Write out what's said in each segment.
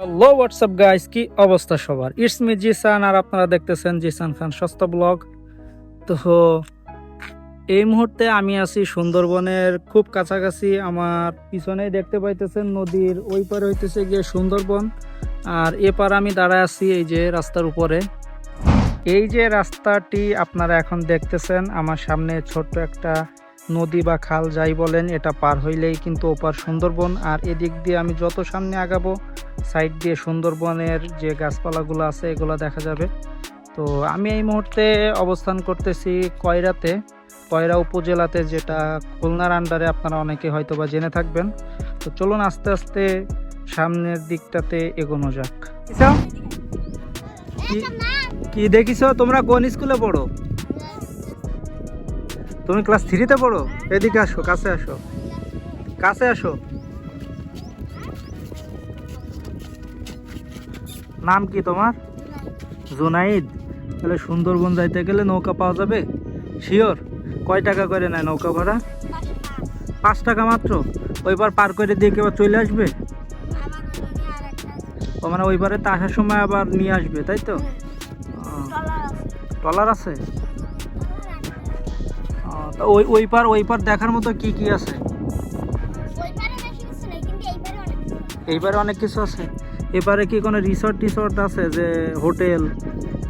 Hello WhatsApp guys কি অবস্থা সবার? ইটস মি জিসান আর আপনারা দেখতেছেন জিসান খান সস্তা ব্লগ তো এই মুহূর্তে আমি আছি সুন্দরবনের খুব কাছাকাছি। আমার পিছনেই দেখতে পাইতেছেন নদীর, ওই পারে হইতেছে গিয়ে সুন্দরবন। আর এপার আমি দাঁড়ায় আছি এই যে রাস্তার উপরে। এই যে রাস্তাটি আপনারা এখন দেখতেছেন, আমার সামনে ছোট্ট একটা নদী বা খাল যাই বলেন, এটা পার হইলেই কিন্তু ওপার সুন্দরবন। আর এদিক দিয়ে আমি যত সামনে আগাবো সাইড দিয়ে সুন্দরবনের যে গাছপালাগুলো আছে এগুলো দেখা যাবে। তো আমি এই মুহূর্তে অবস্থান করতেছি কয়রাতে। কয়রা উপজেলাতে যেটা খুলনার আন্ডারে আপনারা অনেকে হয়তো বা জেনে থাকবেন। তো চলুন আস্তে আস্তে সামনের দিকটাতে এগোনো যাক। কি দেখিস তোমরা কোন স্কুলে পড়ো? তুমি ক্লাস থ্রিতে পড়ো? এদিকে আসো কাছে আসো। কাছে আসো। নাম কি তোমার? জুনাইদ। তাহলে সুন্দরবন যাইতে গেলে নৌকা পাওয়া যাবে? শিওর কয় টাকা করে নেয় নৌকা ভাড়া? পাঁচ টাকা মাত্র? ওইবার পার করে দিয়ে কেউ চলে আসবে? ও মানে ওইবারে তো আসার সময় আবার নিয়ে আসবে তাই তো? ট্রলার আছে? ওই ওই পার ওই পার দেখার মতো কি কি আছে। এইবারে অনেক কিছু আছে? এবারে কি কোনো রিসর্ট টিসর্ট আছে যে হোটেল,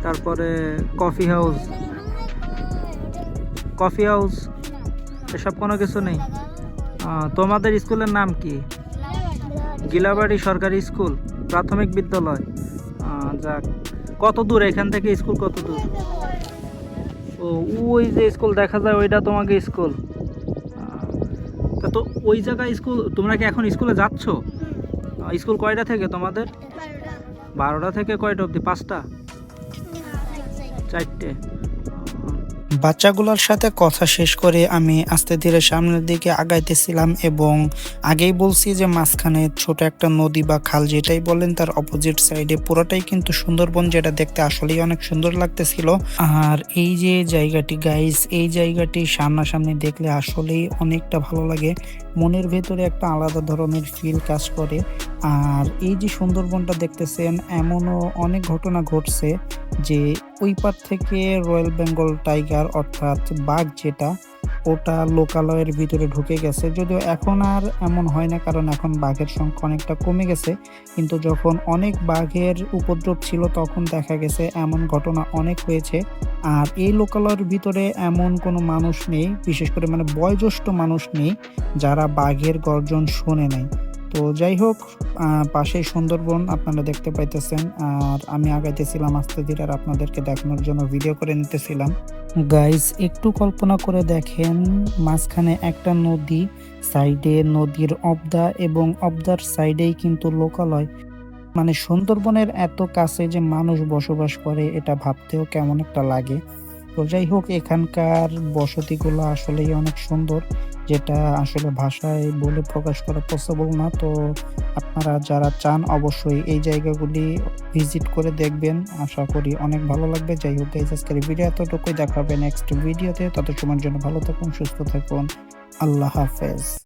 তারপরে কফি হাউস কফি হাউস এসব কোনো কিছু নেই? তোমাদের স্কুলের নাম কি? গিলাবাড়ি সরকারি স্কুল, প্রাথমিক বিদ্যালয়। যাক, কত দূর এখান থেকে স্কুল কত দূর? ও, ওই যে স্কুল দেখা যায়, ওইটা তোমাকে স্কুল। তা তো ওই জায়গায় স্কুল, তোমরা কি এখন স্কুলে যাচ্ছ? স্কুল কয়টা থেকে তোমাদের? বারোটা। থেকে কয়টা অবধি? পাঁচটা? চারটে। বাচ্চাগুলোর সাথে কথা শেষ করে আমি আস্তে ধীরে সামনের দিকে আগাইতেছিলাম এবং আগেই বলছি যে মাঝখানে ছোট একটা নদী বা খাল যেটাই বলেন, তার অপোজিট সাইডে পুরোটাই কিন্তু সুন্দরবন যেটা দেখতে আসলেই অনেক সুন্দর লাগতেছিল। আর এই যে জায়গাটি গাইস এই জায়গাটি সামনাসামনি দেখলে আসলেই অনেকটা ভালো লাগে। মনের ভেতরে একটা আলাদা ধরনের ফিল কাজ করে। আর এই যে সুন্দরবনটা দেখতেছেন, এমনও অনেক ঘটনা ঘটছে যে ওই পার থেকে রয়্যাল বেঙ্গল টাইগার অর্থাৎ বাঘ যেটা, ওটা লোকালয়ের ভিতরে ঢুকে গেছে। যদিও এখন আর এমন হয় না, কারণ এখন বাঘের সংখ্যা অনেকটা কমে গেছে। কিন্তু যখন অনেক বাঘের উপদ্রব ছিল, তখন দেখা গেছে এমন ঘটনা অনেক হয়েছে। আর এই লোকালয়ের ভিতরে এমন কোনো মানুষ নেই, বিশেষ করে মানে বয়োজ্যেষ্ঠ মানুষ নেই, যারা বাঘের গর্জন শোনে নাই। তো যাই হোক পাশেই সুন্দরবন আপনারা দেখতে পাইতেছেন। আর আমি আগাইতেছিলাম আস্তে ধীরে আর আপনাদেরকে দেখানোর জন্য ভিডিও করে নিতেছিলাম। গাইস একটু কল্পনা করে দেখেন, মাঝখানে একটা নদী, সাইডে নদীর অবদা এবং অবদার সাইডেই কিন্তু লোকালয়। মানে সুন্দরবনের এত কাছে যে মানুষ বসবাস করে, এটা ভাবতেও কেমন একটা লাগে। তো যাই হোক, এখানকার বসতিগুলো আসলেই অনেক সুন্দর, যেটা আসলে ভাষায় বলে প্রকাশ করা পসিবল না। তো আপনারা যারা চান, অবশ্যই এই জায়গাগুলি ভিজিট করে দেখবেন। আশা করি অনেক ভালো লাগবে। যাই হোক এই আজকের ভিডিও এতটুকুই। দেখাবে নেক্সট ভিডিওতে তত সময়ের জন্য ভালো থাকুন, সুস্থ থাকুন। আল্লাহ হাফেজ।